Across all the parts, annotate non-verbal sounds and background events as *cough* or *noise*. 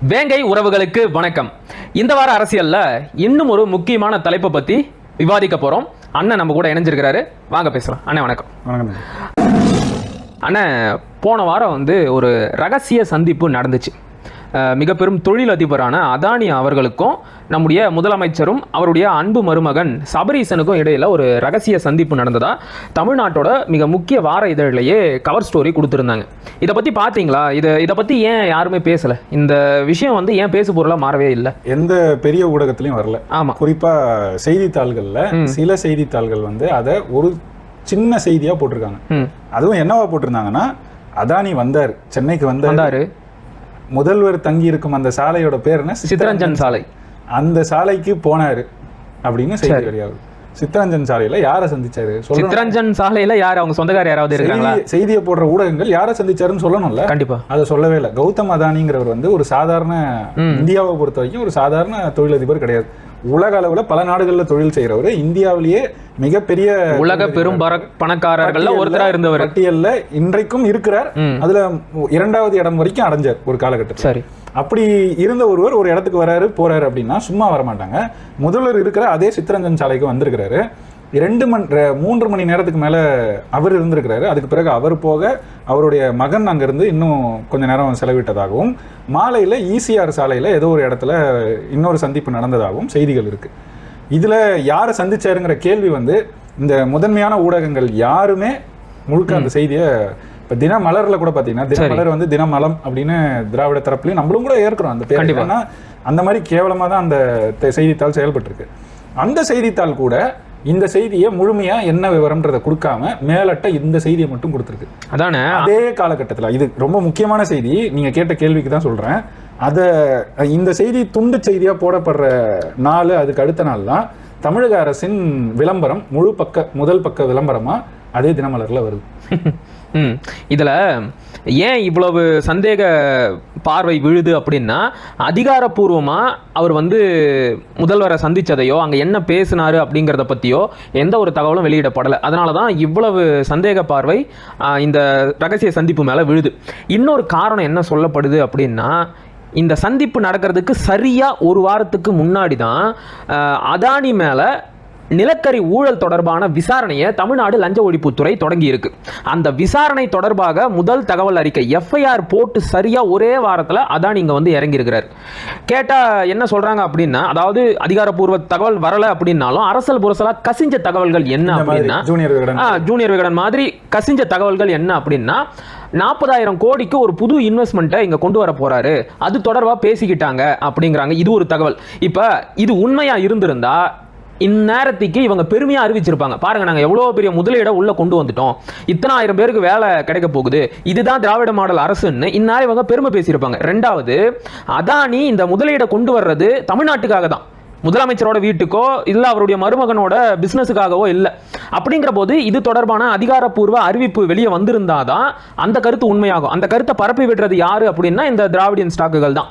வேங்கை உறவுகளுக்கு வணக்கம். இந்த வார அரசியல்ல இன்னும் ஒரு முக்கியமான தலைப்பை பத்தி விவாதிக்க போறோம். அண்ணன் நம்ம கூட இணைஞ்சிருக்கிறாரு. வாங்க பேசலாம். அண்ணன் வணக்கம். வணக்கம். அண்ணன் போன வாரம் வந்து ஒரு ரகசிய சந்திப்பு நடந்துச்சு. மிக பெரும் தொழிலதிபரான அதானி அவர்களுக்கும் நம்முடைய முதலமைச்சரும் அவருடைய அன்பு மருமகன் சபரீசனுக்கும் இடையில ஒரு ரகசிய சந்திப்பு நடந்ததா? தமிழ்நாட்டோட மிக முக்கிய வார இதழிலேயே கவர் ஸ்டோரி கொடுத்துருந்தாங்க. இதை பத்தி பாத்தீங்களா? இதை இதை பத்தி ஏன் யாருமே பேசல? இந்த விஷயம் வந்து ஏன் பேசு பொருளா மாறவே இல்லை? எந்த பெரிய ஊடகத்திலையும் வரல. ஆமா. குறிப்பா செய்தித்தாள்கள்ல சில செய்தித்தாள்கள் வந்து அதை ஒரு சின்ன செய்தியா போட்டிருக்காங்க. அதுவும் என்னவா போட்டிருந்தாங்கன்னா அதானி வந்தார் சென்னைக்கு வந்தாரு. முதல்வர் தங்கி இருக்கும் அந்த சாலையோட பேர் என்ன? சித்தரஞ்சன் சாலை. அந்த சாலைக்கு போனாரு அப்படின்னு செய்தி வெளியாகுது. சித்தரஞ்சன் சாலையில யாரை சந்திச்சாரு? சொல்லணும் சித்தரஞ்சன் சாலையில யார்? அவங்க சொந்தக்காரர் யாராவது இருக்காங்களா செய்தி- செய்தியை போடுற ஊடகங்கள் யாரை சந்திச்சாருன்னு சொல்லணும்ல? கண்டிப்பா. அதை சொல்லவே இல்லை. கௌதம் அதானிங்கிறவர் வந்து ஒரு சாதாரண இந்தியாவை பொறுத்த வரைக்கும் ஒரு சாதாரண தொழிலதிபர் கிடையாது. உலக அளவுல பல நாடுகள்ல தொழில் செய்யறவர் இந்தியாவிலேயே மிகப்பெரிய உலக பெரும் பர- பணக்காரர்கள்ல ஒருத்தரா இருந்தவர். பட்டியல்ல இன்றைக்கும் இருக்கிறார். அதுல இரண்டாவது இடம் வரைக்கும் அடைஞ்சார் ஒரு காலகட்டத்தில். சரி. அப்படி இருந்த ஒருவர் ஒரு இடத்துக்கு வராரு போறாரு அப்படின்னா சும்மா வர மாட்டாங்க முதல்வர் இருக்கிற அதே சித்தரஞ்சன் சாலைக்கு வந்திருக்கிறாரு. ரெண்டு மணி மூன்று மணி நேரத்துக்கு மேல அவர் இருந்திருக்கிறாரு. அதுக்கு பிறகு அவர் போக அவருடைய மகன் அங்கிருந்து இன்னும் கொஞ்ச நேரம் செலவிட்டதாகவும் மாலையில ஈசிஆர் சாலையில ஏதோ ஒரு இடத்துல இன்னொரு சந்திப்பு நடந்ததாகவும் செய்திகள் இருக்கு. இதுல யாரை சந்திச்சாருங்கிற கேள்வி வந்து இந்த முதன்மையான ஊடகங்கள் யாருமே முழுக்க அந்த செய்தியை இப்ப தினமலர்ல கூட பாத்தீங்கன்னா தினமலர் வந்து தினமலம் அப்படின்னு திராவிட தரப்புலயும் நம்மளும் கூட ஏற்கிறோம் அந்த பேர். என்னன்னா அந்த மாதிரி கேவலமா தான் அந்த செய்தித்தாள் செயல்பட்டு இருக்கு அந்த செய்தித்தாள் கூட இந்த செய்தியை முழுமையா என்ன விவரம்ன்றதை கொடுக்காம மேலட்ட இந்த செய்தியை மட்டும் கொடுத்துருக்கு. அதானே? அதே காலகட்டத்துல இது ரொம்ப முக்கியமான செய்தி. நீங்க கேட்ட கேள்விக்கு தான் சொல்றேன். அத இந்த செய்தி துண்டு செய்தியா போடப்படுற நாள் அதுக்கு அடுத்த நாள் தான் தமிழக அரசின் விளம்பரம் முழு பக்க முதல் பக்க விளம்பரமா அதே தினமலர்ல வருது. *laughs* ம். இதில் ஏன் இவ்வளவு சந்தேக பார்வை விழுது அப்படின்னா அதிகாரப்பூர்வமாக அவர் வந்து முதல்வரை சந்தித்ததையோ அங்கே என்ன பேசினாரு அப்படிங்கிறத பற்றியோ எந்த ஒரு தகவலும் வெளியிடப்படலை. அதனால தான் இவ்வளவு சந்தேக பார்வை இந்த ரகசிய சந்திப்பு மேலே விழுது. இன்னொரு காரணம் என்ன சொல்லப்படுது அப்படின்னா இந்த சந்திப்பு நடக்கிறதுக்கு சரியாக ஒரு வாரத்துக்கு முன்னாடி தான் அதானி மேலே நிலக்கரி ஊழல் தொடர்பான விசாரணையை தமிழ்நாடு லஞ்ச ஒழிப்புத்துறை தொடங்கி இருக்கு அந்த விசாரணை தொடர்பாக முதல் தகவல் அறிக்கை எஃப்ஐஆர் போட்டு சரியா ஒரே வாரத்தில் அதான் இங்க வந்து இறங்கி இருக்கிறார் கேட்டா என்ன சொல்றாங்க அப்படின்னா அதாவது அதிகாரப்பூர்வ தகவல் வரல அப்படின்னாலும் அரசல் புரசலா கசிஞ்ச தகவல்கள் என்ன அப்படின்னா ஜூனியர் விகடன். மாதிரி கசிஞ்ச தகவல்கள் என்ன அப்படின்னா நாற்பதாயிரம் கோடிக்கு ஒரு புது இன்வெஸ்ட்மெண்ட்டை இங்க கொண்டு வர போறாரு. அது தொடர்பா பேசிக்கிட்டாங்க அப்படிங்கிறாங்க. இது ஒரு தகவல். இப்ப இது உண்மையா இருந்திருந்தா இந்நேரத்துக்கு இவங்க பெருமையாக அறிவிச்சிருப்பாங்க. பாருங்க நாங்கள் எவ்வளோ பெரிய முதலீடை உள்ளே கொண்டு வந்துட்டோம். இத்தனை ஆயிரம் பேருக்கு வேலை கிடைக்க போகுது. இதுதான் திராவிட மாடல் அரசுன்னு இந்நேரம் இவங்க பெருமை பேசியிருப்பாங்க. ரெண்டாவது அதானி இந்த முதலீடை கொண்டு வர்றது தமிழ்நாட்டுக்காக தான். முதலமைச்சரோட வீட்டுக்கோ இல்லை அவருடைய மருமகனோட பிஸ்னஸுக்காகவோ இல்லை. அப்படிங்கிற போது இது தொடர்பான அதிகாரப்பூர்வ அறிவிப்பு வெளியே வந்திருந்தாதான் அந்த கருத்து உண்மையாகும். அந்த கருத்தை பரப்பி விடுறது யாரு அப்படின்னா இந்த திராவிடியன் ஸ்டாக்குகள் தான்.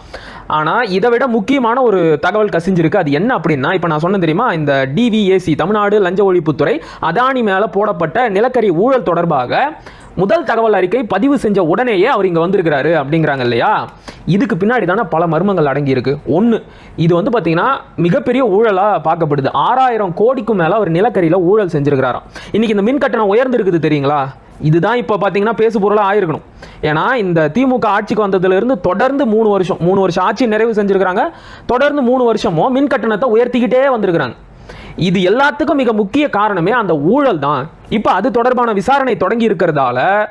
ஆனால் இதை விட முக்கியமான ஒரு தகவல் கசிஞ்சிருக்கு. அது என்ன அப்படின்னா இப்போ நான் சொன்ன தெரியுமா இந்த டிவிஏசி தமிழ்நாடு லஞ்ச ஒழிப்புத்துறை அதானி மேலே போடப்பட்ட நிலக்கரி ஊழல் தொடர்பாக முதல் தகவல் அறிக்கை பதிவு செஞ்ச உடனேயே அவர் இங்கே வந்திருக்கிறாரு அப்படிங்கிறாங்க இல்லையா? இதுக்கு பின்னாடி தானே பல மர்மங்கள் அடங்கியிருக்கு. ஒன்று இது வந்து பார்த்தீங்கன்னா மிகப்பெரிய ஊழலாக பார்க்கப்படுது. ஆறாயிரம் கோடிக்கும் மேலே அவர் நிலக்கரியில் ஊழல் செஞ்சுருக்கிறாராம். இன்றைக்கி இந்த மின் கட்டணம் உயர்ந்திருக்குது தெரியுங்களா? இதுதான் இப்போ பார்த்தீங்கன்னா பேசு பொருளாக ஆயிருக்கணும். ஏன்னா இந்த திமுக ஆட்சிக்கு வந்ததுலேருந்து தொடர்ந்து மூணு வருஷம் மூணு வருஷம் ஆட்சி நிறைவு செஞ்சுருக்கிறாங்க. தொடர்ந்து மூணு வருஷமும் மின் கட்டணத்தை உயர்த்திக்கிட்டே வந்திருக்கிறாங்க. இது எல்லாத்துக்கும் மிக முக்கிய காரணமே அந்த ஊழல் தான். இப்போ அது தொடர்பான விசாரணை தொடங்கி இருக்கிறதால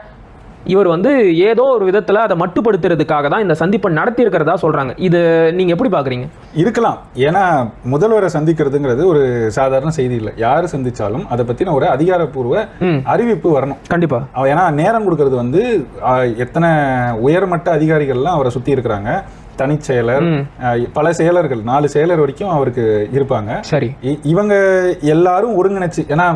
இவர் வந்து ஏதோ ஒரு விதத்தில் அதை மட்டுப்படுத்துறதுக்காக தான் இந்த சந்திப்பை நடத்தி இருக்கிறதா சொல்றாங்க. இது நீங்க எப்படி பாக்குறீங்க? இருக்கலாம். ஏன்னா முதல்வரை சந்திக்கிறதுங்கிறது ஒரு சாதாரண செய்தி இல்லை. யாரு சந்திச்சாலும் அதை பத்தின ஒரு அதிகாரப்பூர்வ. அறிவிப்பு வரணும். கண்டிப்பா. அவ- ஏன்னா நேரம் கொடுக்கறது வந்து எத்தனை உயர்மட்ட அதிகாரிகள்லாம் அவரை சுத்தி இருக்கிறாங்க. தனிச் செயலர் ஆ, பல செயலர்கள் நாலு செயலர் வரைக்கும் அவருக்கு இருப்பாங்க. சரி. இவங்க எல்லாரும் ஒருங்கிணைச்சு ஏன்னா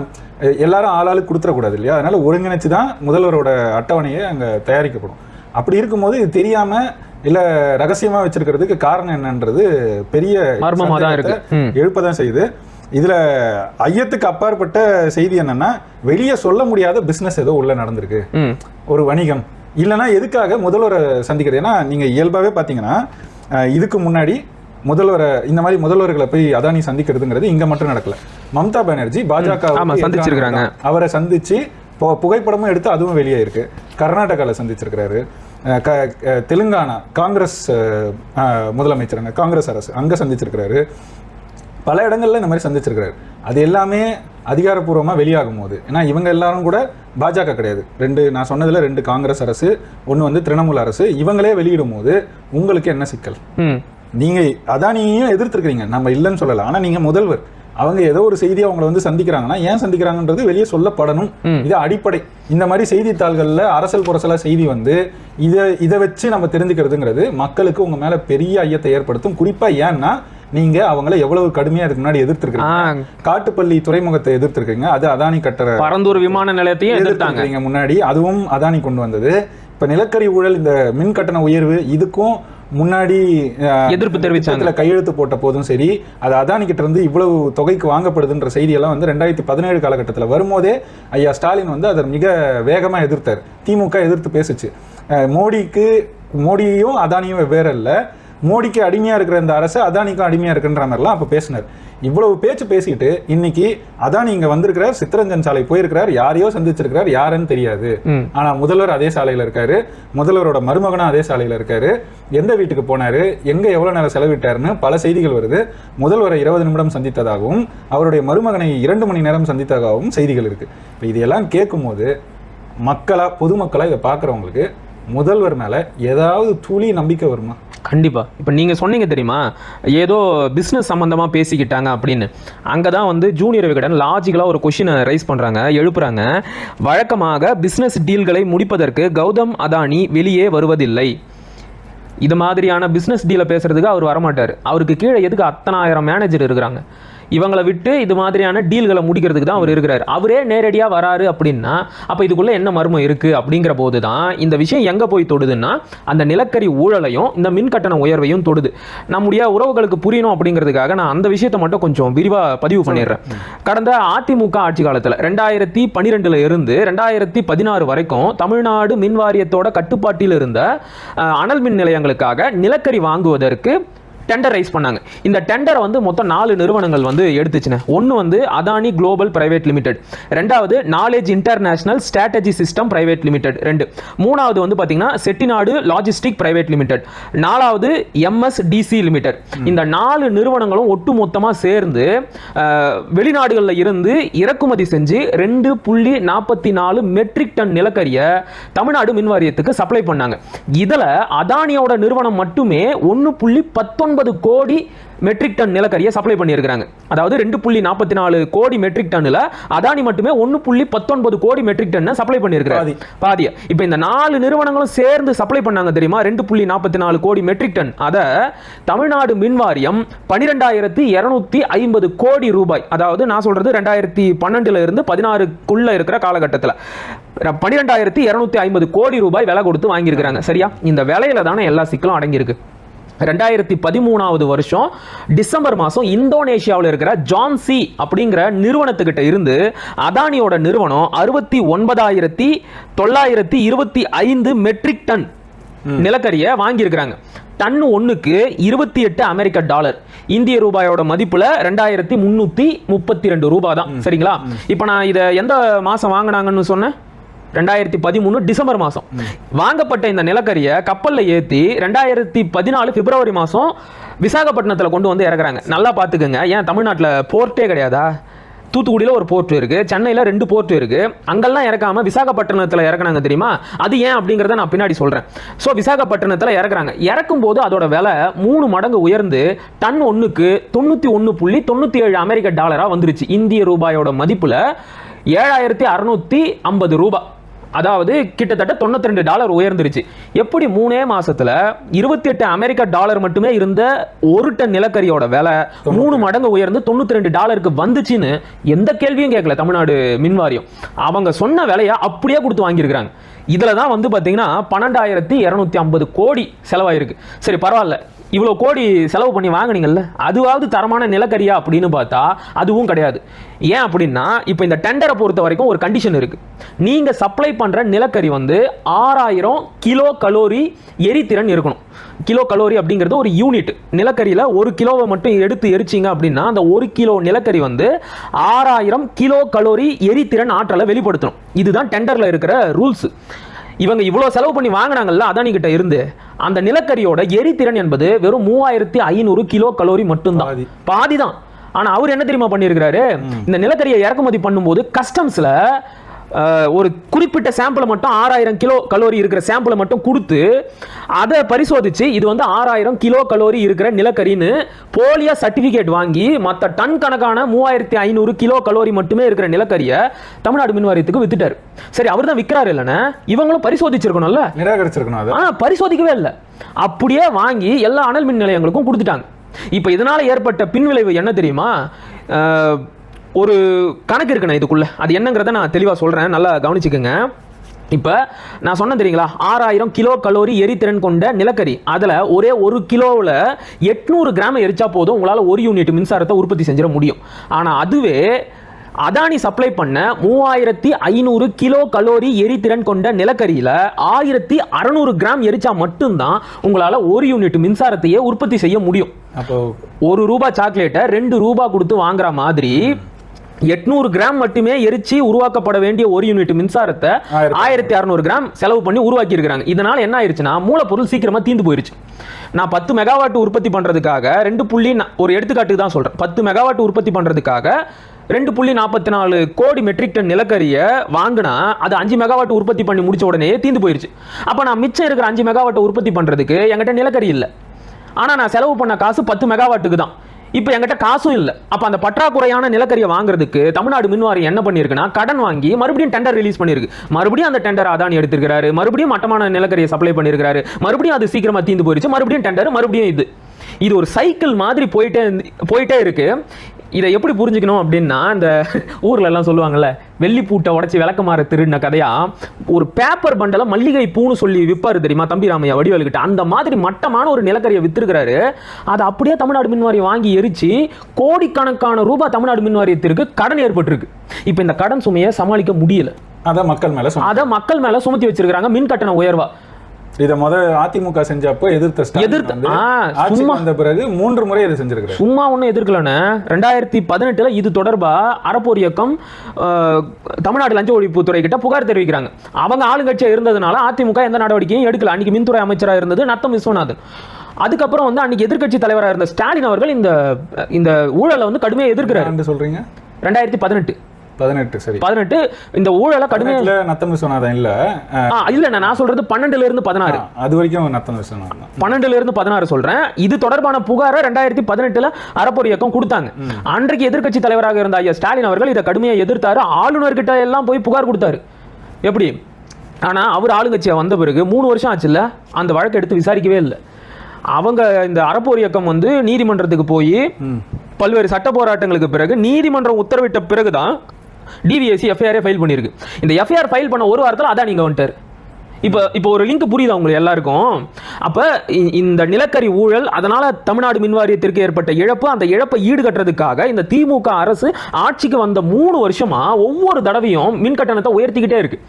எல்லாரும் ஆளாளுக்கு கொடுத்துடக்கூடாது இல்லையா? அதனால ஒருங்கிணைச்சு தான் முதல்வரோட அட்டவணையை அங்க தயாரிக்கப்படும். அப்படி இருக்கும்போது இது தெரியாம இல்ல ரகசியமா வச்சிருக்கிறதுக்கு காரணம் என்னன்றது பெரிய. எழுப்பதான் செய்யுது. இதுல ஐயத்துக்கு அப்பாற்பட்ட செய்தி என்னன்னா வெளியே சொல்ல முடியாத பிசினஸ் ஏதோ உள்ள நடந்திருக்கு. ஒரு வணிகம். இல்லைன்னா எதுக்காக முதல்வரை சந்திக்கிறது? ஏன்னா நீங்க இயல்பாவே பாத்தீங்கன்னா அஹ் இதுக்கு முன்னாடி முதல்வரை இந்த மாதிரி முதல்வர்களை போய் அதானி சந்திக்கிறதுங்கிறது இங்க மட்டும் நடக்கல. மம்தா பானர்ஜி பாஜக சந்திச்சிருக்கிறாங்க. அவரை சந்திச்சு இப்போ புகைப்படமும் எடுத்து அதுவும் வெளியே இருக்கு. கர்நாடகாவில் சந்திச்சிருக்கிறாரு. க தெலுங்கானா காங்கிரஸ் முதலமைச்சருங்க காங்கிரஸ் அரசு அங்க சந்திச்சிருக்கிறாரு. பல இடங்கள்ல இந்த மாதிரி சந்திச்சிருக்கிறாரு. அது எல்லாமே அதிகாரப்பூர்வமா வெளியாகும் போது ஏன்னா இவங்க எல்லாரும் கூட பாஜக கிடையாது. ரெண்டு நான் சொன்னதுல ரெண்டு காங்கிரஸ் அரசு ஒன்று வந்து திரிணாமுல் அரசு இவங்களே வெளியிடும் போது உங்களுக்கு என்ன சிக்கல்? ம். நீங்க அதானியையும் எதிர்த்திருக்கிறீங்க. நம்ம இல்லைன்னு சொல்லல. ஆனா நீங்க முதல்வர். அவங்க ஏதோ ஒரு செய்தியை அவங்கள வந்து சந்திக்கிறாங்கன்னா ஏன் சந்திக்கிறாங்கன்றது வெளியே சொல்லப்படணும். இது அடிப்படை. இந்த மாதிரி செய்தித்தாள்கள்ல அரசல் புரசலா செய்தி வந்து இதை இதை வச்சு நம்ம தெரிஞ்சுக்கிறதுங்கிறது மக்களுக்கு உங்க மேல பெரிய ஐயத்தை ஏற்படுத்தும். குறிப்பா ஏன்னா நீங்க அவங்கள எவ்வளவு கடுமையா இதுக்கு முன்னாடி எதிர்த்திருக்கீங்க காட்டுப்பள்ளி துறைமுகத்தை எதிர்த்திருக்கீங்க. அது அதானி கட்டுற பரந்தூர் விமான நிலையத்தையும் எதிர்த்தாங்க. முன்னாடி. அதுவும் அதானி கொண்டு வந்தது. இப்ப நிலக்கரி ஊழல் இந்த மின் கட்டண உயர்வு இதுக்கும் முன்னாடி எதிர்ப்பு தெரிவிச்சாங்க. கையெழுத்து போட்ட போதும் சரி அது அதானி கிட்ட இருந்து இவ்வளவு தொகைக்கு வாங்கப்படுதுன்ற செய்தியெல்லாம் வந்து ரெண்டாயிரத்தி பதினேழு காலகட்டத்துல வரும்போதே ஐயா ஸ்டாலின் வந்து அதை மிக வேகமா எதிர்த்தார். திமுக எதிர்த்து பேசுச்சு. மோடிக்கு மோடியும் அதானியும் வெவ்வேறு இல்ல. மோடிக்கு அடிமையா இருக்கிற இந்த அரசு அதானிக்கும் அடிமையா இருக்குன்ற மாதிரிலாம் அப்ப பேசினார். இவ்வளவு பேச்சு பேசிட்டு இன்னைக்கு அதானி இங்க வந்திருக்கிறார் சித்தரஞ்சன் சாலை போயிருக்கிறார் யாரையோ சந்திச்சிருக்கிறார் யாருன்னு தெரியாது. ஆனா முதல்வர் அதே சாலையில இருக்காரு முதல்வரோட மருமகனும் அதே சாலையில இருக்காரு. எந்த வீட்டுக்கு போனாரு எங்க எவ்வளவு நேரம் செலவிட்டாருன்னு பல செய்திகள் வருது. முதல்வரை இருபது நிமிடம் சந்தித்ததாகவும் அவருடைய மருமகனை இரண்டு மணி நேரம் சந்தித்ததாகவும் செய்திகள் இருக்கு. இப்ப இதெல்லாம் கேட்கும்போது மக்களா பொதுமக்களா இதை பார்க்கறவங்களுக்கு முதல்வர் மேலே ஏதாவது துளி நம்பிக்கை வருமா? கண்டிப்பாக இப்போ நீங்கள் சொன்னீங்க தெரியுமா? ஏதோ பிஸ்னஸ் சம்மந்தமாக பேசிக்கிட்டாங்க அப்படின்னு. அங்கே தான் வந்து ஜூனியர் விகடன் லாஜிக்கலாக ஒரு கொஷினை ரைஸ் பண்ணுறாங்க எழுப்புறாங்க. வழக்கமாக பிஸ்னஸ் டீல்களை முடிப்பதற்கு கௌதம் அதானி வெளியே வருவதில்லை. இது மாதிரியான பிஸ்னஸ் டீலை பேசுகிறதுக்கு அவர் வரமாட்டார். அவருக்கு கீழே எதுக்கு அத்தனாயிரம் மேனேஜர் இருக்கிறாங்க? இவங்களை விட்டு இது மாதிரியான டீல்களை முடிக்கிறதுக்கு தான் அவர் இருக்கிறார். அவரே நேரடியாக வராரு அப்படின்னா அப்போ இதுக்குள்ள என்ன மர்மம் இருக்கு அப்படிங்கிற போது தான் இந்த விஷயம் எங்கே போய் தொடுதுன்னா அந்த நிலக்கரி ஊழலையும் இந்த மின் கட்டண உயர்வையும் தொடுது. நம்முடைய உறவுகளுக்கு புரியணும் அப்படிங்கிறதுக்காக நான் அந்த விஷயத்தை மட்டும் கொஞ்சம் விரிவாக பதிவு பண்ணிடுறேன். கடந்த அதிமுக ஆட்சி காலத்தில் ரெண்டாயிரத்தி பன்னிரெண்டுல இருந்து ரெண்டாயிரத்தி பதினாறு வரைக்கும் தமிழ்நாடு மின் வாரியத்தோட கட்டுப்பாட்டில் இருந்த அனல் மின் நிலையங்களுக்காக நிலக்கரி வாங்குவதற்கு டெண்டர் ரைஸ் பண்ணாங்க. இந்த டெண்டரை வந்து மொத்தம் நாலு நிறுவனங்கள் வந்து எடுத்துச்சுங்க ஒன்று வந்து அதானி குளோபல் பிரைவேட் லிமிடெட். ரெண்டாவது knowledge international strategy system private limited. ரெண்டு. மூணாவது வந்து பார்த்தீங்கன்னா செட்டிநாடு லாஜிஸ்டிக் பிரைவேட் லிமிடெட். நாலாவது எம்எஸ்டிசி லிமிடெட். இந்த நாலு நிறுவனங்களும் ஒட்டு மொத்தமாக சேர்ந்து வெளிநாடுகளில் இருந்து இறக்குமதி செஞ்சு ரெண்டு புள்ளி நாற்பத்தி நாலு மெட்ரிக் டன் நிலக்கரியை தமிழ்நாடு மின் வாரியத்துக்கு சப்ளை பண்ணாங்க. இதில் அதானியோட நிறுவனம் மட்டுமே ஒன்று புள்ளி பத்தொன்பது கோடி மெட்ரிக் டன் நிலக்கரியை சப்ளை பண்ணியிருக்கிறாங்க. அதாவது ரெண்டு புள்ளி நாற்பத்தி நாலு கோடி மெட்ரிக் டன்னில் அதானி மட்டுமே ஒன்று புள்ளி பத்தொன்பது கோடி மெட்ரிக் டன்னை சப்ளை பண்ணியிருக்கிறாங்க பாதி. பாதிய இப்போ இந்த நாலு நிறுவனங்களும் சேர்ந்து சப்ளை பண்ணாங்க தெரியுமா? ரெண்டு புள்ளி நாற்பத்தி நாலு கோடி மெட்ரிக் டன் அதை தமிழ்நாடு மின் வாரியம் பனிரெண்டாயிரத்தி இருநூத்தி ஐம்பது கோடி ரூபாய் அதாவது நான் சொல்றது ரெண்டாயிரத்தி பன்னெண்டுல இருந்து பதினாறுக்குள்ள இருக்கிற காலகட்டத்தில் பன்னிரெண்டாயிரத்தி இருநூத்தி ஐம்பது கோடி ரூபாய் விலை கொடுத்து வாங்கியிருக்கிறாங்க. சரியா? இந்த விலையில தானே எல்லா சிக்கலும் அடங்கியிருக்கு. ரெண்டாயிரத்தி பதிமூணாவது வருஷம் டிசம்பர் மாதம் இந்தோனேஷியாவில் இருக்கிற ஜான்சி அப்படிங்கிற நிறுவனத்துக்கிட்ட இருந்து அதானியோட நிறுவனம் அறுபத்தி ஒன்பதாயிரத்தி தொள்ளாயிரத்தி இருபத்தி ஐந்து மெட்ரிக் டன் நிலக்கரியை வாங்கியிருக்கிறாங்க. டன் ஒன்றுக்கு இருபத்தி எட்டு அமெரிக்க டாலர் இந்திய ரூபாயோட மதிப்புல ரெண்டாயிரத்தி முந்நூற்றி முப்பத்தி ரெண்டு ரூபாய் தான் சரிங்களா? இப்போ நான் இதை எந்த மாதம் வாங்கினாங்கன்னு சொன்னேன்? ரெண்டாயிரத்தி பதிமூணு டிசம்பர் மாதம் வாங்கப்பட்ட இந்த நிலக்கரியை கப்பலில் ஏற்றி ரெண்டாயிரத்தி பதினாலு பிப்ரவரி மாதம் விசாகப்பட்டினத்தில் கொண்டு வந்து இறக்குறாங்க. நல்லா பார்த்துக்குங்க. ஏன் தமிழ்நாட்டில் போர்ட்டே கிடையாதா? தூத்துக்குடியில் ஒரு போர்ட் இருக்கு சென்னையில் ரெண்டு போர்ட் இருக்கு. அங்கெல்லாம் இறக்காம விசாகப்பட்டினத்தில் இறக்குனாங்க தெரியுமா? அது ஏன் அப்படிங்கிறத நான் பின்னாடி சொல்றேன். ஸோ விசாகப்பட்டினத்தில் இறக்குறாங்க. இறக்கும் போது அதோட விலை மூணு மடங்கு உயர்ந்து டன் ஒன்றுக்கு தொண்ணூற்றி ஒன்று புள்ளி தொண்ணூற்றி ஏழு அமெரிக்க டாலராக வந்துருச்சு. இந்திய ரூபாயோட மதிப்பில் ஏழாயிரத்தி அறுநூத்தி ஐம்பது ரூபாய் அதாவது கிட்டத்தட்ட தொண்ணூத்தி ரெண்டு டாலர் உயர்ந்துருச்சு. எப்படி மூணே மாசத்துல இருபத்தி எட்டு அமெரிக்க டாலர் மட்டுமே இருந்த ஒரு டன் நிலக்கரியோட விலை மூணு மடங்கு உயர்ந்து தொண்ணூத்தி ரெண்டு டாலருக்கு வந்துச்சுன்னு எந்த கேள்வியும் கேட்கல தமிழ்நாடு மின் வாரியம் அவங்க சொன்ன விலையை அப்படியே கொடுத்து வாங்கியிருக்கிறாங்க. இதுல தான் வந்து பாத்தீங்கன்னா பன்னெண்டாயிரத்தி இருநூத்தி ஐம்பது கோடி செலவாயிருக்கு. சரி பரவாயில்ல. இவ்வளோ கோடி செலவு பண்ணி வாங்குனீங்கல்ல அதுவாவது தரமான நிலக்கரியா அப்படின்னு பார்த்தா அதுவும் கிடையாது. ஏன் அப்படின்னா இப்போ இந்த டெண்டரை பொறுத்த வரைக்கும் ஒரு கண்டிஷன் இருக்குது நீங்கள் சப்ளை பண்ணுற நிலக்கரி வந்து ஆறாயிரம் கிலோ கலோரி எரித்திறன் இருக்கணும். கிலோ கலோரி அப்படிங்கிறது ஒரு யூனிட் நிலக்கரியில் ஒரு கிலோவை மட்டும் எடுத்து எரிச்சிங்க அப்படின்னா அந்த ஒரு கிலோ நிலக்கரி வந்து ஆறாயிரம் கிலோ கலோரி எரித்திறன் ஆற்றலை வெளிப்படுத்தணும். இதுதான் டெண்டரில் இருக்கிற ரூல்ஸு இவங்க இவ்வளோ செலவு பண்ணி வாங்கினாங்கல்ல அதானி கிட்ட இருந்து. அந்த நிலக்கரியோட எரித்திறன் என்பது வெறும் மூவாயிரத்தி ஐநூறு கிலோ கலோரி மட்டும்தான். பாதி. தான் ஆனா அவர் என்ன தெரியுமா பண்ணியிருக்கிறாரு? இந்த நிலக்கரியை இறக்குமதி பண்ணும்போது கஸ்டம்ஸ்ல ஒரு குறிப்பிட்ட சாம்பிளை மட்டும் ஆறாயிரம் கிலோ கலோரி இருக்கிற சாம்பிளை மட்டும் கொடுத்து அதை பரிசோதிச்சு இது வந்து ஆறாயிரம் கிலோ கலோரி இருக்கிற நிலக்கரின்னு போலியா சர்டிபிகேட் வாங்கி மற்ற டன் கணக்கான மூவாயிரத்தி ஐநூறு கிலோ கலோரி மட்டுமே இருக்கிற நிலக்கரியை தமிழ்நாடு மின் வாரியத்துக்கு வித்துட்டாரு. சரி அவர் தான் விற்கிறாரு இல்லைன்னா இவங்களும் பரிசோதிச்சிருக்கணும்ல? நிராகரிச்சிருக்கணும் ஆனா பரிசோதிக்கவே இல்லை. அப்படியே வாங்கி எல்லா அனல் மின் நிலையங்களுக்கும் கொடுத்துட்டாங்க. இப்போ இதனால ஏற்பட்ட பின்விளைவு என்ன தெரியுமா? ஒரு கணக்கு இருக்குண்ணே இதுக்குள்ள. அது என்னங்கிறத நான் தெளிவாக சொல்றேன். நல்லா கவனிச்சுக்கோங்க. இப்போ நான் சொன்னேன் தெரியுங்களா? ஆறாயிரம் கிலோ கலோரி எரித்திறன் கொண்ட நிலக்கரி. அதில் ஒரே ஒரு கிலோவில் எட்நூறு கிராம் எரிச்சா போதும். உங்களால் ஒரு யூனிட் மின்சாரத்தை உற்பத்தி செஞ்சிட முடியும். ஆனால் அதுவே அதானி சப்ளை பண்ண மூவாயிரத்தி ஐநூறு கிலோ கலோரி எரித்திறன் கொண்ட நிலக்கரியில ஆயிரத்தி அறநூறு கிராம் எரிச்சா மட்டும்தான் உங்களால ஒரு யூனிட் மின்சாரத்தையே உற்பத்தி செய்ய முடியும். அப்போ ஒரு ரூபாய் சாக்லேட்டை ரெண்டு ரூபாய் கொடுத்து வாங்குற மாதிரி எட்நூறு கிராம் மட்டுமே எரிச்சு உருவாக்கப்பட வேண்டிய ஒரு யூனிட் மின்சாரத்தை ஆயிரத்தி அறநூறு. கிராம் செலவு பண்ணி உருவாக்கி இருக்காங்க இதனால என்ன ஆயிருச்சுன்னா மூலப்பொருள் சீக்கிரமா தீந்து போயிருச்சு. நான் பத்து மெகாவாட் உற்பத்தி பண்றதுக்காக ரெண்டு புள்ளி ஒரு எடுத்துக்காட்டுக்கு தான் சொல்றேன். பத்து மெகாவாட் உற்பத்தி பண்றதுக்காக ரெண்டு புள்ளி நாற்பத்தி நாலு கோடி மெட்ரிக் டன் நிலக்கரியை வாங்கினா அது அஞ்சு மெகாவாட் உற்பத்தி பண்ணி முடிச்ச உடனே தீந்து போயிருச்சு. அப்போ நான் மிச்சம் இருக்கிற அஞ்சு மெகாவாட் உற்பத்தி பண்றதுக்கு என்கிட்ட நிலக்கரி இல்லை. ஆனா நான் செலவு பண்ண காசு பத்து மெகாவாட்டுக்கு தான். இப்போ என்கிட்ட காசும் இல்லை. அப்போ அந்த பற்றாக்குறையான நிலக்கரியை வாங்குறதுக்கு தமிழ்நாடு மின்வாரியம் என்ன பண்ணியிருக்குன்னா கடன் வாங்கி மறுபடியும் டெண்டர் ரிலீஸ் பண்ணியிருக்கு மறுபடியும் அந்த டெண்டர் அதானி எடுத்திருக்காரு மறுபடியும் மட்டமான நிலக்கரியை சப்ளை பண்ணியிருக்காரு மறுபடியும் அது சீக்கிரமாக தீந்து போயிடுச்சு மறுபடியும் டெண்டர் மறுபடியும் இது. இது ஒரு சைக்கிள் மாதிரி போயிட்டே இருந்து- போயிட்டே இருக்கு. இதை எப்படி புரிஞ்சுக்கணும் அப்படின்னா இந்த ஊர்ல எல்லாம் சொல்லுவாங்கல்ல வெள்ளி பூட்டை உடைச்சி விளக்கமாற திருடின கதையா ஒரு பேப்பர் பண்டல மல்லிகை பூன்னு சொல்லி விற்பாரு தெரியுமா தம்பி ராமையா வடிவேலுக்கிட்ட அந்த மாதிரி மட்டமான ஒரு நிலக்கரியை வித்திருக்கிறாரு. அதை அப்படியே தமிழ்நாடு மின் வாரியம் வாங்கி எரிச்சு கோடிக்கணக்கான ரூபாய் தமிழ்நாடு மின் வாரியத்திற்கு கடன் ஏற்பட்டிருக்கு. இப்போ இந்த கடன் சுமையை சமாளிக்க முடியல. அதை மக்கள் மேல அதை மக்கள் மேல சுமத்தி வச்சிருக்காங்க மின் கட்டண உயர்வா. இத முத அதிமுக செஞ்சப்போ எதிர்த்த எதிர்த்த- சும்மா. வந்த பிறகு மூன்று முறை இதை செஞ்சிருக்கிறாரு. சும்மா ஒன்றும் எதிர்க்கலன்னு ரெண்டாயிரத்தி பதினெட்டில் இது தொடர்பா அறப்போர் இயக்கம் தமிழ்நாடு லஞ்ச ஒழிப்புத்துறை கிட்ட புகார் தெரிவிக்கிறாங்க. அவங்க ஆளுங்கட்சியாக இருந்ததுனால அதிமுக எந்த நடவடிக்கையும் எடுக்கல. அன்னைக்கு மின்துறை அமைச்சராக இருந்தது நத்தம் விஸ்வநாதன். அதுக்கப்புறம் வந்து அன்னைக்கு எதிர்க்கட்சி தலைவராக இருந்த ஸ்டாலின் அவர்கள் இந்த இந்த ஊழலை வந்து கடுமையாக எதிர்க்கிறாரு. சொல்றீங்க? ரெண்டாயிரத்தி பதினெட்டு. பதினெட்டு சரி. பதினெட்டு இந்த ஊழலை கடுமையாக நத்தம் விஸ்வநாதன் இல்ல. இல்ல நான் சொல்றது பன்னெண்டுல இருந்து பதினாறு அது வரைக்கும் நத்தம் விஸ்வநாதன் தான் பன்னெண்டுல இருந்து பதினாறு சொல்றேன். இது தொடர்பான புகாரை ரெண்டாயிரத்தி பதினெட்டுல அறப்போர் இயக்கம் கொடுத்தாங்க. அன்றைக்கு எதிர்க்கட்சி தலைவராக இருந்த ஐயா ஸ்டாலின் அவர்கள் இதை கடுமையா எதிர்த்தாரு. ஆளுநர்கிட்ட எல்லாம் போய் புகார் கொடுத்தாரு. எப்படி? ஆனா அவர் ஆளுங்கட்சியா வந்த பிறகு மூணு வருஷம் ஆச்சுல்ல? அந்த வழக்கை எடுத்து விசாரிக்கவே இல்லை. அவங்க இந்த அறப்போர் இயக்கம் வந்து நீதிமன்றத்துக்கு போய் பல்வேறு சட்ட போராட்டங்களுக்கு பிறகு நீதிமன்றம் உத்தரவிட்ட பிறகுதான் டிவிஎஸ்சி எஃப்ஐஆரே ஃபைல் பண்ணியிருக்கு. இந்த எஃப்ஐஆர் ஃபைல் பண்ண ஒரு வாரத்தில் அதான் நீங்க வந்துட்டார். இப்போ இப்போ ஒரு லிங்க் புரியுதா உங்களுக்கு எல்லாருக்கும்? அப்போ இந்த நிலக்கரி ஊழல் அதனால தமிழ்நாடு மின் வாரியத்திற்கு ஏற்பட்ட இழப்பு அந்த இழப்பை ஈடுகட்டுறதுக்காக இந்த திமுக அரசு ஆட்சிக்கு வந்த மூணு வருஷமா ஒவ்வொரு தடவையும் மின் கட்டணத்தை உயர்த்திக்கிட்டே இருக்கு.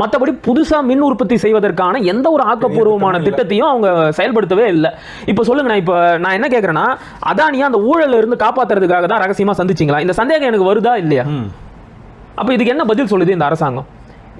மற்றபடி புதுசா மின் உற்பத்தி செய்வதற்கான எந்த ஒரு ஆக்கப்பூர்வமான. திட்டத்தையும் அவங்க செயல்படுத்தவே இல்லை. இப்போ சொல்லுங்க நான் இப்போ நான் என்ன கேட்குறேன்னா அதானியா அந்த ஊழல்ல இருந்து காப்பாத்துறதுக்காக தான் ரகசியமா சந்திச்சிங்களா? இந்த சந்தேகம் எனக்கு வருதா இல்லையா. அப்ப இதுக்கு என்ன பதில் சொல்லுது இந்த அரசாங்கம்?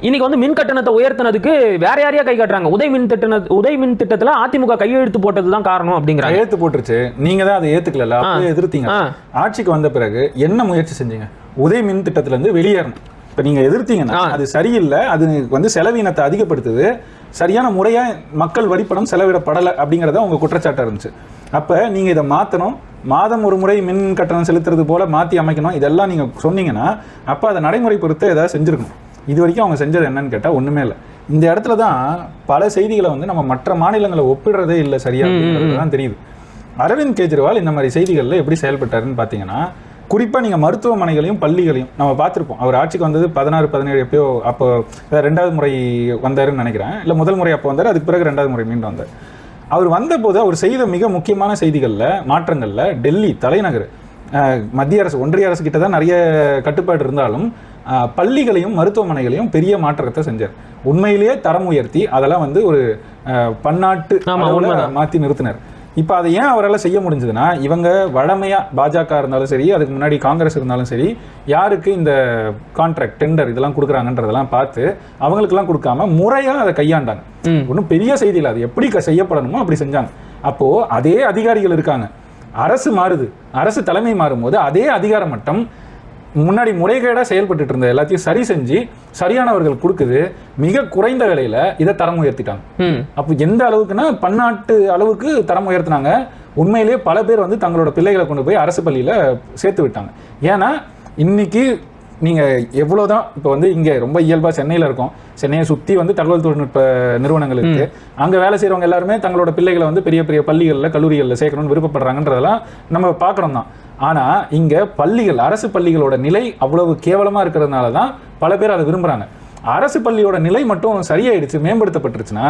இன்னைக்கு வந்து மின் கட்டணத்தை உயர்த்தினதுக்கு வேற யாரையா கை காட்டுறாங்க? உதய் மின் திட்ட உதய் மின் திட்டத்துல அதிமுக கையெழுத்து போட்டது தான் காரணம் அப்படிங்கிறாங்க. ஏத்து போட்டுருச்சு. நீங்க தான் அதை ஏத்துக்கல எதிர்த்தீங்க. ஆட்சிக்கு வந்த பிறகு என்ன முயற்சி செஞ்சீங்க? உதய் மின் திட்டத்துல இருந்து வெளியேறணும். இப்ப நீங்க எதிர்த்தீங்கன்னா. அது சரியில்லை. அது வந்து செலவீனத்தை அதிகப்படுத்துது. சரியான முறையா மக்கள் வரிப்பணம் செலவிடப்படலை அப்படிங்கறத உங்க குற்றச்சாட்டா இருந்துச்சு. அப்ப நீங்க இதை மாத்தணும். மாதம் ஒரு முறை மின் கட்டணம் செலுத்துறது போல மாத்தி அமைக்கணும். இதெல்லாம் நீங்க சொன்னீங்கன்னா அப்ப அதை நடைமுறைப்படுத்த ஏதாவது செஞ்சிருக்கணும். இது வரைக்கும் அவங்க செஞ்சது என்னன்னு கேட்டா ஒண்ணுமே இல்லை. இந்த இடத்துல தான் பல செய்திகளை வந்து நம்ம மற்ற மாநிலங்களை ஒப்பிடுறதே இல்லை சரியா தான் தெரியுது. அரவிந்த் கெஜ்ரிவால் இந்த மாதிரி செய்திகளில் எப்படி செயல்பட்டாருன்னு பார்த்தீங்கன்னா குறிப்பாக நீங்கள் மருத்துவமனைகளையும் பள்ளிகளையும் நம்ம பார்த்துருப்போம். அவர் ஆட்சிக்கு வந்தது பதினாறு பதினேழு எப்பயோ அப்போ ரெண்டாவது முறை வந்தாருன்னு நினைக்கிறேன். இல்லை முதல் முறை அப்போ வந்தார் அதுக்கு பிறகு ரெண்டாவது முறை மீண்டும் வந்தார். அவர் வந்தபோது அவர் செய்த மிக முக்கியமான செய்திகள்ல மாற்றங்கள்ல டெல்லி தலைநகர் மத்திய அரசு ஒன்றிய அரசு கிட்ட தான் நிறைய கட்டுப்பாடு இருந்தாலும் பள்ளிகளையும் மருத்துவமனைகளையும் பெரிய மாற்றத்தை செஞ்சார் உண்மையிலேயே தரம் உயர்த்தி அதெல்லாம் வந்து ஒரு பன்னாட்டு. மாத்தி நிறுத்தினார் இப்போ அதை ஏன் அவரால் செய்ய முடிஞ்சதுன்னா இவங்க வழமையா பாஜக இருந்தாலும் சரி அதுக்கு முன்னாடி காங்கிரஸ் இருந்தாலும் சரி யாருக்கு இந்த கான்ட்ராக்ட் டெண்டர் இதெல்லாம் கொடுக்குறாங்கன்றதெல்லாம் பார்த்து அவங்களுக்கெல்லாம் கொடுக்காம முறையா அதை கையாண்டாங்க. ஒன்றும் பெரிய செய்தி இல்லை. அது எப்படி செய்யப்படணுமோ அப்படி செஞ்சாங்க. அப்போ அதே அதிகாரிகள் இருக்காங்க. அரசு மாறுது. அரசு தலைமை மாறும்போது அதே அதிகார மட்டம் முன்னாடி முறைகேடா செயல்பட்டுட்டு இருந்த எல்லாத்தையும் சரி செஞ்சு சரியானவர்கள் கொடுக்குது மிக குறைந்த விலையில இதை தரம் உயர்த்திட்டாங்க. அப்போ எந்த அளவுக்குன்னா பன்னாட்டு அளவுக்கு தரம் உயர்த்தினாங்க. உண்மையிலேயே பல பேர் வந்து தங்களோட பிள்ளைகளை கொண்டு போய் அரசு பள்ளியில சேர்த்து விட்டாங்க. ஏன்னா இன்னைக்கு நீங்க எவ்வளவுதான் இப்போ வந்து இங்க ரொம்ப இயல்பா சென்னையில இருக்கோம். சென்னையை சுத்தி வந்து தகவல் தொழில்நுட்ப நிறுவனங்கள் இருக்கு. அங்க வேலை செய்றவங்க எல்லாருமே தங்களோட பிள்ளைகளை வந்து பெரிய பெரிய பள்ளிகள்ல கல்லூரிகள்ல சேர்க்கணும்னு விருப்பப்படுறாங்கன்றதெல்லாம் நம்ம பார்க்கறோம் தான் ஆனா இங்க பள்ளிகள் அரசு பள்ளிகளோட நிலை அவ்வளவு கேவலமா இருக்கிறதுனால தான் பல பேர் அதை விரும்புறாங்க. அரசு பள்ளியோட நிலை மட்டும் சரியாயிடுச்சு மேம்படுத்தப்பட்டுருச்சுன்னா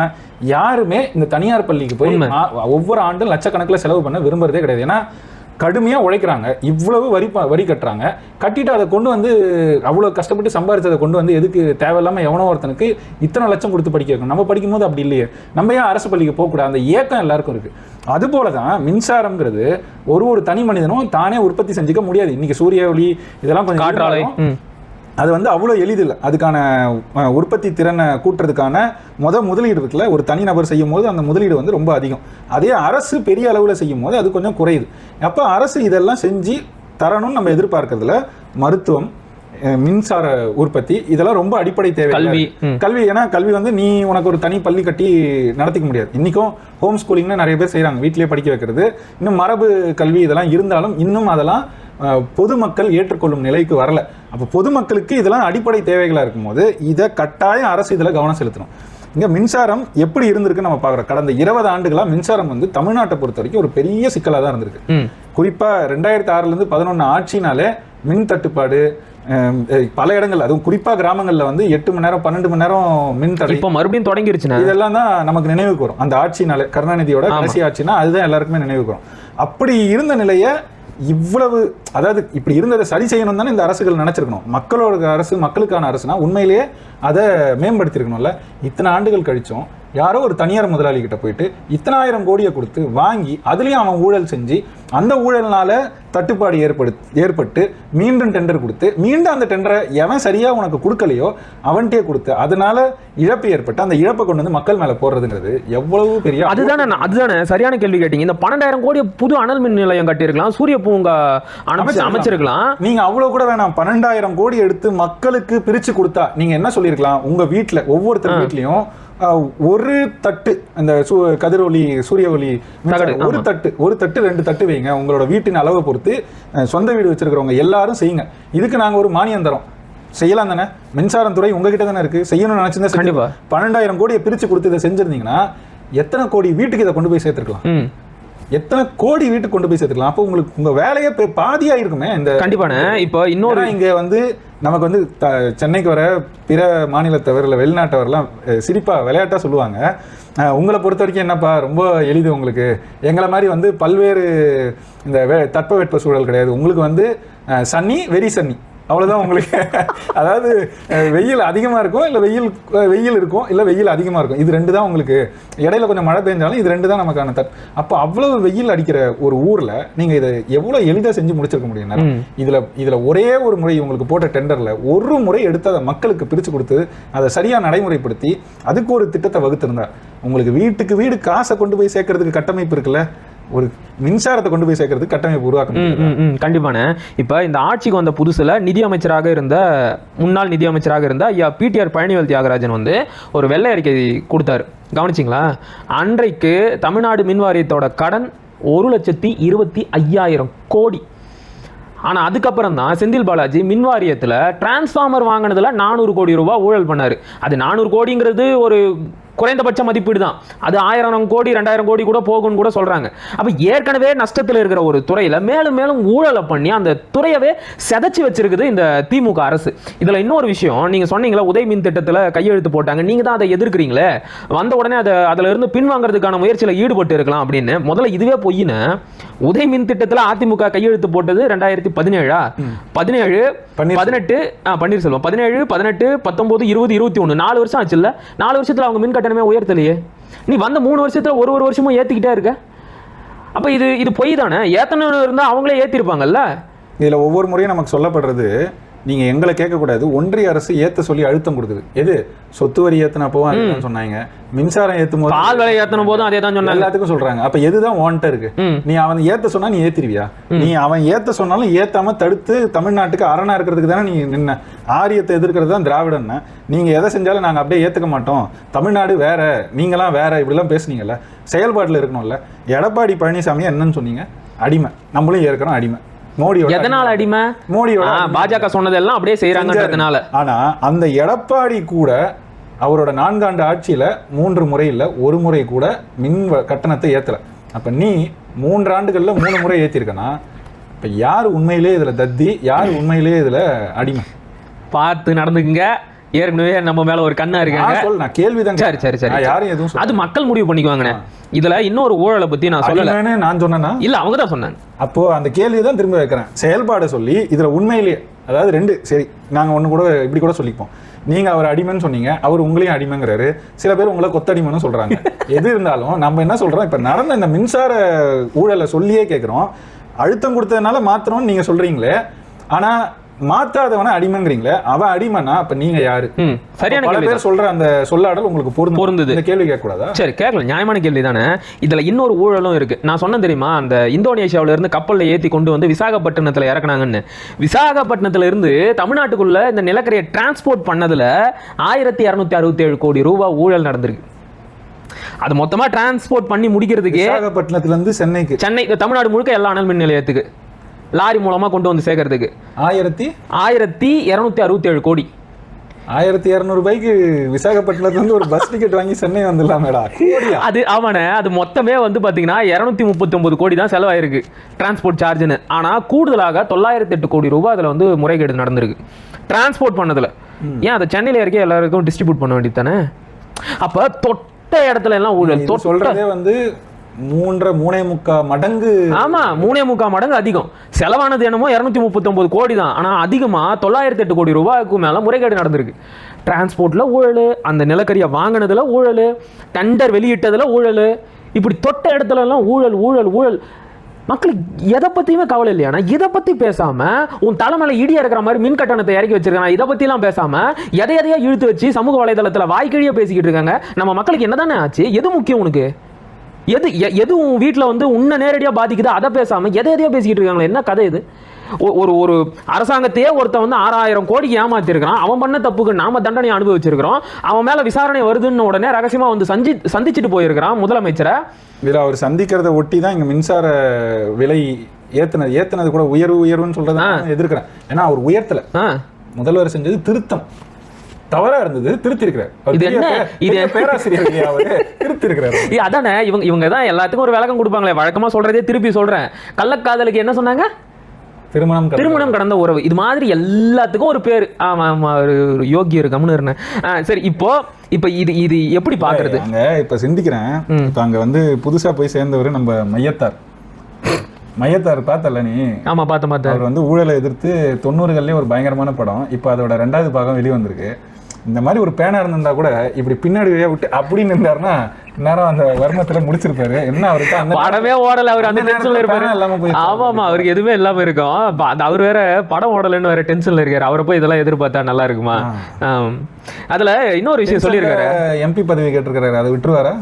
யாருமே இந்த தனியார் பள்ளிக்கு போய் ஒவ்வொரு ஆண்டும் லட்சக்கணக்கில் செலவு பண்ண விரும்புறதே கிடையாது. ஏன்னா கடுமையா உழைக்கிறாங்க. இவ்வளவு வரி ப- வரி கட்டுறாங்க. கட்டிட்டு அதை கொண்டு வந்து அவ்வளவு கஷ்டப்பட்டு சம்பாரிச்சதை கொண்டு வந்து எதுக்கு தேவையில்லாம எவனோ ஒருத்தனுக்கு இத்தனை லட்சம் கொடுத்து படிக்க வைக்கணும். நம்ம படிக்கும்போது அப்படி இல்லையே. நம்ம ஏன் அரசு பள்ளிக்கு போகக்கூடாது அந்த ஏக்கம் எல்லாருக்கும் இருக்கு. அதுபோல தான் மின்சாரம்ங்கிறது ஒரு ஒரு தனி மனிதனும் தானே உற்பத்தி செஞ்சுக்க முடியாது. இன்னைக்கு சூரிய ஒளி இதெல்லாம் கொஞ்சம் அது வந்து அவ்வளோ எளிதில்லை அதுக்கான உற்பத்தி திறனை கூட்டுறதுக்கான முத முதலீடு இருக்குல்ல ஒரு தனிநபர் செய்யும் போது அந்த முதலீடு வந்து ரொம்ப அதிகம். அதே அரசு பெரிய அளவில் செய்யும் போது அது கொஞ்சம் குறையுது. அப்போ அரசு இதெல்லாம் செஞ்சு தரணும்னு நம்ம எதிர்பார்க்கறதுல மருத்துவம் மின்சார உற்பத்தி இதெல்லாம் ரொம்ப அடிப்படை தேவை கல்வி. கல்வி ஏன்னா கல்வி வந்து நீ உனக்கு ஒரு தனி பள்ளி கட்டி நடத்திக்க முடியாது. இன்னைக்கும் ஹோம் ஸ்கூலிங்னு நிறைய பேர் செய்றாங்க. வீட்டிலேயே படிக்க வைக்கிறது இன்னும் மரபு கல்வி இதெல்லாம் இருந்தாலும் இன்னும் அதெல்லாம் பொதுமக்கள் ஏற்றுக்கொள்ளும் நிலைக்கு வரல. அப்போ பொதுமக்களுக்கு இதெல்லாம் அடிப்படை தேவைகளா இருக்கும்போது இதை கட்டாயம் அரசு இதில் கவனம் செலுத்தணும். இங்க மின்சாரம் எப்படி இருந்திருக்குன்னு நம்ம பார்க்குறோம். கடந்த இருபது ஆண்டுகளா மின்சாரம் வந்து தமிழ்நாட்டை பொறுத்த வரைக்கும் ஒரு பெரிய சிக்கலாக தான் இருந்திருக்கு. ம். குறிப்பா ரெண்டாயிரத்தி ஆறுல இருந்து பதினொன்று ஆட்சினாலே மின் தட்டுப்பாடு பல இடங்கள் அதுவும் குறிப்பா கிராமங்கள்ல வந்து எட்டு மணி நேரம் பன்னெண்டு மணி நேரம் மின் தடை. இப்போ மறுபடியும் தொடங்கிருச்சுண்ணே? இதெல்லாம் தான் நமக்கு நினைவுக்கு வரும். அந்த ஆட்சினால கருணாநிதியோட. கடைசி ஆட்சினா அதுதான் எல்லாருக்குமே நினைவுக்கு வரும். அப்படி இருந்த நிலைய இவ்வளவு அதாவது இப்படி இருந்ததை சரி செய்யணும் தானே இந்த அரசுகள் நினச்சிருக்கணும். மக்களோட அரசு மக்களுக்கான அரசுனா உண்மையிலேயே அதை மேம்படுத்தியிருக்கணும்ல. இத்தனை ஆண்டுகள் கழிச்சோம் யாரோ ஒரு தனியார் முதலாளி கிட்ட போயிட்டு இத்தனாயிரம் கோடியை கொடுத்து வாங்கி அதுலயும் அவன் ஊழல் செஞ்சு அந்த ஊழல்னால தட்டுப்பாடு ஏற்படு ஏற்பட்டு மீண்டும் டெண்டர் கொடுத்து மீண்டும் அந்த டெண்டரை எவன் சரியா உனக்கு கொடுக்கலையோ அவன்கிட்டயே கொடுத்து அதனால இழப்பு ஏற்பட்டு அந்த இழப்பை கொண்டு வந்து மக்கள் மேல போடுறதுங்கிறது எவ்வளவு பெரிய அதுதானே அதுதானே சரியான கேள்வி கேட்டீங்க. இந்த பன்னெண்டாயிரம் கோடி புது அனல் மின் நிலையம் கட்டியிருக்கலாம் சூரிய பூங்கா அமைச்சு அமைச்சிருக்கலாம். நீங்க அவ்வளவு கூட வேணாம். பன்னெண்டாயிரம் கோடி எடுத்து மக்களுக்கு பிரிச்சு கொடுத்தா நீங்க என்ன சொல்லியிருக்கலாம்? உங்க வீட்ல ஒவ்வொருத்தர் வீட்லயும் ஒரு தட்டு இந்த சூ- கதிரொலி சூரிய ஒளி ஒரு தட்டு ஒரு தட்டு ரெண்டு தட்டு வைங்க. உங்களோட வீட்டின் அளவை பொறுத்து சொந்த வீடு வச்சிருக்கிறவங்க எல்லாரும் செய்யுங்க. இதுக்கு நாங்க ஒரு மானியம் தரோம். செய்யலாம் தானே? மின்சாரம் துறை உங்ககிட்ட தானே இருக்கு? செய்யணும்னு நினைச்சிருந்தா கண்டிப்பா. பன்னெண்டாயிரம் கோடியை பிரிச்சு கொடுத்து இதை செஞ்சிருந்தீங்கன்னா எத்தனை கோடி வீட்டுக்கு இதை கொண்டு போய் சேர்த்துருக்கலாம்? எத்தனை கோடி வீட்டுக்கு கொண்டு போய் சேர்த்துக்கலாம்? அப்போ உங்களுக்கு உங்க வேலையே பெ- பாதியா இருக்குமே இந்த கண்டிப்பாண்ணே. இப்போ இன்னொரு இங்க வந்து நமக்கு வந்து த- சென்னைக்கு வர பிற மாநிலத்தவர் இல்லை வெளிநாட்டவர்லாம் சிரிப்பா விளையாட்டா சொல்லுவாங்க. உங்களை பொறுத்த வரைக்கும் என்னப்பா ரொம்ப எளிது உங்களுக்கு. எங்களை மாதிரி வந்து பல்வேறு இந்த வே- தட்பவெட்ப சூழல் கிடையாது. உங்களுக்கு வந்து சன்னி வெரி சன்னி. அவ்வளவுதான் உங்களுக்கு. அதாவது வெயில் அதிகமா இருக்கும் இல்ல வெயில் வெயில் இருக்கும் இல்ல வெயில் அதிகமா இருக்கும் இது ரெண்டு தான் உங்களுக்கு. இடையில கொஞ்சம் மழை பெஞ்சாலும் இது ரெண்டு தான் நமக்கான தட். அப்போ அவ்வளவு வெயில் அடிக்கிற ஒரு ஊர்ல நீங்க இதை எவ்வளவு எளிதா செஞ்சு முடிச்சிருக்க முடியும். இதுல இதுல ஒரே ஒரு முறை உங்களுக்கு போட்ட டெண்டர்ல ஒரு முறை எடுத்து அதை மக்களுக்கு பிரிச்சு கொடுத்து அதை சரியா நடைமுறைப்படுத்தி அதுக்கு ஒரு திட்டத்தை வகுத்திருந்தா உங்களுக்கு வீட்டுக்கு வீடு காசை கொண்டு போய் சேர்க்கறதுக்கு கட்டமைப்பு இருக்குல்ல? ஒரு மின்சாரத்தை கொண்டு போய் சேர்க்கறதுக்கு கட்டமைப்பு உருவாக்க ம், முடியாது ம், ம், கண்டிப்பாண்ணே இப்போ இந்த ஆட்சிக்கு வந்த புதுசுல நிதி அமைச்சராக இருந்த முன்னாள் நிதி அமைச்சராக இருந்த ஐயா பிடிஆர் பழனிவேல் தியாகராஜன் வந்து ஒரு வெள்ளை அறிக்கை கொடுத்தாரு. கவனிச்சிங்களா? அன்றைக்கு தமிழ்நாடு மின் வாரியத்தோட கடன் ஒரு லட்சத்தி இருபத்தி ஐயாயிரம் கோடி. ஆனா அதுக்கப்புறம் தான் செந்தில் பாலாஜி மின் வாரியத்துல டிரான்ஸ்ஃபார்மர் வாங்கினதுல நானூறு கோடி ரூபாய் ஊழல் பண்ணாரு. அது நானூறு கோடிங்கிறது ஒரு குறைந்தபட்ச மதிப்பீடு தான் அது ஆயிரம் கோடி ரெண்டாயிரம் கோடி கூட போகும்னு கூட சொல்றாங்க. அப்ப ஏற்கனவே நஷ்டத்தில் இருக்கிற ஒரு துறையில மேலும் மேலும் ஊழலை பண்ணி அந்த துறையவே செதைச்சு வச்சிருக்குது இந்த திமுக அரசு. இதுல இன்னொரு விஷயம் நீங்க சொன்னீங்களா உதய் மின் திட்டத்துல கையெழுத்து போட்டாங்க. நீங்க தான் அதை எதிர்க்கிறீங்களே? வந்த உடனே அதை அதுல இருந்து பின்வாங்குறதுக்கான முயற்சியில ஈடுபட்டு இருக்கலாம் அப்படின்னு. முதல்ல இதுவே பொய்னு உதய் மின் திட்டத்துல அதிமுக கையெழுத்து போட்டது ரெண்டாயிரத்தி பதினேழா? பதினேழு பதினெட்டு பன்னீர்செல்வம். பதினேழு பதினெட்டு பத்தொன்பது இருபது இருபத்தி ஒன்று நாலு வருஷம் ஆச்சுல்ல? நாலு வருஷத்துல அவங்க மின் கட்டணமே உயர்த்தலையே. நீ வந்த மூணு வருஷத்துல ஒரு ஒரு வருஷமும் ஏத்திக்கிட்டே இருக்க. அப்ப இது இது பொய் தானே? ஏத்தணும் இருந்தா அவங்களே ஏத்திருப்பாங்கல்ல? இதுல ஒவ்வொரு முறையும் நமக்கு சொல்லப்படுறது நீங்க எங்களை கேட்கக்கூடாது. ஒன்றிய அரசு ஏத்த சொல்லி அழுத்தம் கொடுக்குது. எது? சொத்து வரி ஏத்தினப்பவும் அதுதான் சொன்னாங்க. மின்சாரம் ஏத்தும் போது பால் விலை ஏத்தன போதும் அதே தான் சொன்னாங்க. எல்லாத்துக்கும் சொல்றாங்க. அப்ப எதுதான் வாண்ட இருக்கு. நீ அவன் ஏத்த சொன்னா நீ ஏத்திருவியா? நீ அவன் ஏத்த சொன்னாலும் ஏத்தாம தடுத்து தமிழ்நாட்டுக்கு அரணா இருக்கிறதுக்கு தானே நீ நின்ன. ஆரியத்தை எதிர்க்கிறது தான் திராவிடன்னு நீங்க எதை செஞ்சாலும் நாங்க அப்படியே ஏத்துக்க மாட்டோம். தமிழ்நாடு வேற. நீங்களாம் வேற. இப்படிலாம் பேசுனீங்கல்ல. செயல்பாட்டுல இருக்கணும்ல. எடப்பாடி பழனிசாமி என்னன்னு சொன்னீங்க? அடிமை. நம்மளும் ஏற்கிறோம் அடிமை. மோடியோட எதனால அடிமை. மோடியோட பாஜக சொன்னதெல்லாம் அப்படியே செய்யறாங்கன்றதுனால ஆனா அந்த எடப்பாடி கூட அவரோட நான்காண்டு ஆட்சியில மூன்று முறை இல்ல ஒரு முறை கூட மின் கட்டணத்தை ஏத்தல. அப்ப நீ மூன்று ஆண்டுகள்ல மூணு முறை ஏத்திருக்கனா? இப்ப யார் உண்மையிலே இதுல தத்தி? யார் உண்மையிலே இதுல அடிமை? பார்த்து நடந்துக்குங்க. ஏற்கனவே நம்ம மேல ஒரு கண்ணா இருக்காங்க. நான் கேள்விதான் சரி சரி சரி யாரும் எதுவும் அது மக்கள் முடிவு பண்ணிக்குவாங்கண்ணே. இதுல இன்னொரு ஊழலை பத்தி நான் சொல்லல. நான் சொன்னேன்னா இல்ல அவங்க தான் சொன்னாங்க. அப்போ அந்த கேள்வியை தான் திரும்ப வைக்கிறேன். செயல்பாடை சொல்லி இதுல உண்மையிலேயே அதாவது ரெண்டு சரி நாங்க ஒண்ணு கூட இப்படி கூட சொல்லிப்போம். நீங்க அவர் அடிமைன்னு சொன்னீங்க அவர் உங்களையும் அடிமைங்கிறாரு. சில பேர் உங்களை கொத்தடிமைன்னு சொல்றாங்க. எது இருந்தாலும் நம்ம என்ன சொல்றோம் இப்ப நடந்த இந்த மின்சார ஊழலை சொல்லியே கேட்கிறோம் அழுத்தம் கொடுத்ததுனால மாத்திரம்னு நீங்க சொல்றீங்களே ஆனா மாத்தாதவன அடிமைங்கிறீங்களே அவன் அடிமைனா அப்ப நீங்க யாரு? சரியான பல பேர் சொல்ற அந்த சொல்லாடல் உங்களுக்கு பொருந்து பொருந்துது. இந்த கேள்வி கேட்க கூடாதா சரி கேட்கல நியாயமான கேள்வி தானே இதுல இன்னொரு ஊழலும் இருக்கு. நான் சொன்னேன் தெரியுமா? அந்த இந்தோனேஷியாவுல இருந்து கப்பல்ல ஏத்தி கொண்டு வந்து விசாகப்பட்டினத்துல இறக்குனாங்கன்னு. விசாகப்பட்டினத்துல இருந்து தமிழ்நாட்டுக்குள்ள இந்த நிலக்கரியை டிரான்ஸ்போர்ட் பண்ணதுல ஆயிரத்தி இரநூத்தி அறுபத்தி ஏழு கோடி ரூபாய் ஊழல் நடந்திருக்கு. அது மொத்தமா டிரான்ஸ்போர்ட் பண்ணி முடிக்கிறதுக்கே விசாகப்பட்டினத்துல இருந்து சென்னைக்கு. சென்னை தமிழ்நாடு முழுக்க எல்லா அனல் மின் நிலையத்துக்கு. லாரி மூலமா கொண்டு வந்து சேர்க்கறதுக்கு. ஆயிரத்தி? ஆயிரத்தி இரநூத்தி அறுபத்தி ஏழு கோடி. ஆயிரத்தி இரநூறு ரூபாய்க்கு விசாகப்பட்டினத்துல இருந்து ஒரு பஸ் டிக்கெட் வாங்கி சென்னை வந்துடலாமேடா. கோடியா? அது அவனை அது மொத்தமே வந்து பாத்தீங்கன்னா இரநூத்தி முப்பத்தி கோடி தான் செலவாயிருக்கு டிரான்ஸ்போர்ட் சார்ஜ்னு ஆனா கூடுதலாக தொள்ளாயிரத்தி எட்டு கோடி ரூபாய் அதுல வந்து முறைகேடு நடந்திருக்கு. டிரான்ஸ்போர்ட் பண்ணதுல. ஏன் அதை சென்னையில இருக்க எல்லாருக்கும் டிஸ்ட்ரிபியூட் பண்ண வேண்டியது தானே அப்ப தொட்ட இடத்துல எல்லாம் ஊழல். சொல்றதே வந்து மூன்றரை மூணே முக்கா மடங்கு. ஆமா மூணே முக்கா மடங்கு அதிகம். செலவானது என்னமோ இரநூத்தி முப்பத்தொம்பது கோடி தான். ஆனா அதிகமா தொள்ளாயிரத்தி எட்டு கோடி ரூபாய்க்கு மேல முறைகேடு நடந்திருக்கு. டிரான்ஸ்போர்ட்ல ஊழல் அந்த நிலக்கரியை வாங்கினதுல ஊழல் டெண்டர் வெளியிட்டதுல ஊழல் இப்படி தொட்ட இடத்துல எல்லாம் ஊழல் ஊழல் ஊழல். மக்களுக்கு எதை பற்றியுமே கவலை இல்லையானா இதை பற்றி பேசாமல் உன் தலைமையில் இடி இறக்குற மாதிரி மின் கட்டணத்தை இறக்கி வச்சிருக்காங்க இதை பற்றிலாம் பேசாமல் எதை எதையா இழுத்து வச்சு சமூக வலைதளத்தில் வாய்க்கழியாக பேசிக்கிட்டு இருக்காங்க. நம்ம மக்களுக்கு என்ன தானே ஆச்சு? எது முக்கியம் உனக்கு? எது எ- எது உன் வீட்டில் வந்து உன்னை நேரடியாக பாதிக்குதோ? அதை பேசாம எதை எதையோ பேசிக்கிட்டு இருக்காங்களே? என்ன கதை இது? ஒரு ஒரு அரசாங்கத்தையே ஒருத்தன் வந்து ஆறாயிரம் கோடிக்கு ஏமாத்திருக்கிறான். அவன் பண்ண தப்புக்கு நாம தண்டனை அனுபவிச்சிருக்கிறோம். அவன் மேல விசாரணை வருதுன்னு உடனே ரகசியமா வந்து சந்தி சந்திச்சுட்டு போயிருக்கிறான் முதலமைச்சரை. இதுல அவர் சந்திக்கிறத ஒட்டி தான் இங்க மின்சார விலை ஏத்துனது ஏத்துனது கூட உயர்வு உயர்வுன்னு சொல்றதை நான் எதிர்க்கிறேன். ஏன்னா அவர் உயர்த்தல. முதல்வர் செஞ்சது திருத்தம். தவறா இருந்தது திருத்தி இருக்கிறார் இது என்ன? இது- பேராசிரியர் இல்லையா அவரு? திருத்தி இருக்கிறார் ஏய், அதானே இவங்க இவங்க தான் எல்லாத்துக்கும் ஒரு விளக்கம் கொடுப்பாங்களே. வழக்கமா சொல்றதே திருப்பி சொல்றேன். கள்ளக்காதலுக்கு என்ன சொன்னாங்க? திருமணம் திருமணம் கடந்த உறவு. இது மாதிரி எல்லாத்துக்கும் ஒரு பேர். ஆமா ஆமா ஒரு ஒரு யோகியர் கம்னு இருந்தேன். சரி இப்போ இப்போ இது இது எப்படி பாக்குறது? அங்க இப்ப சிந்திக்கிறேன். இப்ப அங்க வந்து புதுசா போய் சேர்ந்தவர் நம்ம மையத்தார். மையத்தார் பார்த்தல நீ? ஆமா பார்த்தேன் பார்த்தேன் அவர் வந்து ஊழலை எதிர்த்து தொண்ணூறுகள்லயே ஒரு பயங்கரமான படம். இப்போ அதோட ரெண்டாவது பாகம் வெளி வந்திருக்கு இந்த மாதிரி ஒரு பேனா இருந்திருந்தா கூட இப்படி பின்னாடி வழியா விட்டு அப்படின்னு இருந்தாருன்னா நேரம் அந்த வர்மத்துல முடிச்சிருப்பாரு. என்ன அவருக்கு அந்த படமே ஓடல அவர் அந்த டென்ஷன்ல இருப்பாரு. இல்லாம போயிடுச்சு. ஆமா ஆமா அவருக்கு எதுவுமே இல்லாம இருக்கும். அவர் வேற படம் ஓடலன்னு வேற டென்ஷன்ல இருக்காரு. அவரை போய் இதெல்லாம் எதிர்பார்த்தா நல்லா இருக்குமா. அதுல இன்னொரு விஷயம் சொல்லியிருக்காரு. எம்பி பதவி கேட்டிருக்காரு அதை விட்டுருவாரா?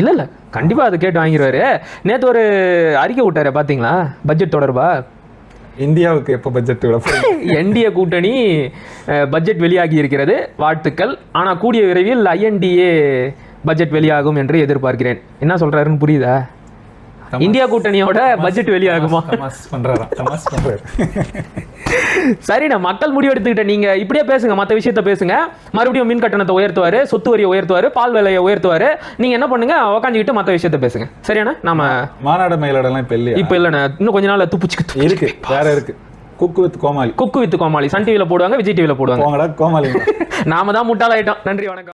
இல்ல இல்ல. கண்டிப்பா அது கேட்டு வாங்கிடுவாரு நேத்து ஒரு அறிக்கை விட்டாரு பாத்தீங்களா? பட்ஜெட் தொடர்பா? இந்தியாவுக்கு எப்போ பட்ஜெட் விட என்டிஏ கூட்டணி பட்ஜெட் வெளியாகி இருக்கிறது. வாழ்த்துக்கள். ஆனால் கூடிய விரைவில் ஐஎன்டிஏ பட்ஜெட் வெளியாகும் என்று எதிர்பார்க்கிறேன். என்ன சொல்கிறாருன்னு புரியுதா? இந்தியா கூட்டணியோட பட்ஜெட் வெளியாகுமா? சரிண்ணா மக்கள் முடிவு எடுத்துக்கிட்ட நீங்க இப்படியே பேசுங்க மற்ற விஷயத்த பேசுங்க. மறுபடியும் மின் கட்டணத்தை உயர்த்துவாரு சொத்து வரியை உயர்த்துவாரு பால் விலையை உயர்த்துவாரு. நீங்க என்ன பண்ணுங்க உக்காந்துக்கிட்டு மற்ற விஷயத்த பேசுங்க. சரியாண்ணா நாம மாநாடு மயிலாடெல்லாம் இப்ப இல்லையா? இப்ப இல்லைண்ணா இன்னும் கொஞ்ச நாள் துப்புச்சுக்கு இருக்கு வேற இருக்கு. Cook with Comali. Cook with Comali Sun டிவில போடுவாங்க விஜய் டிவில போடுவாங்க. கோமாளி *laughs* நாம தான் முட்டாளாயிட்டோம். நன்றி வணக்கம்.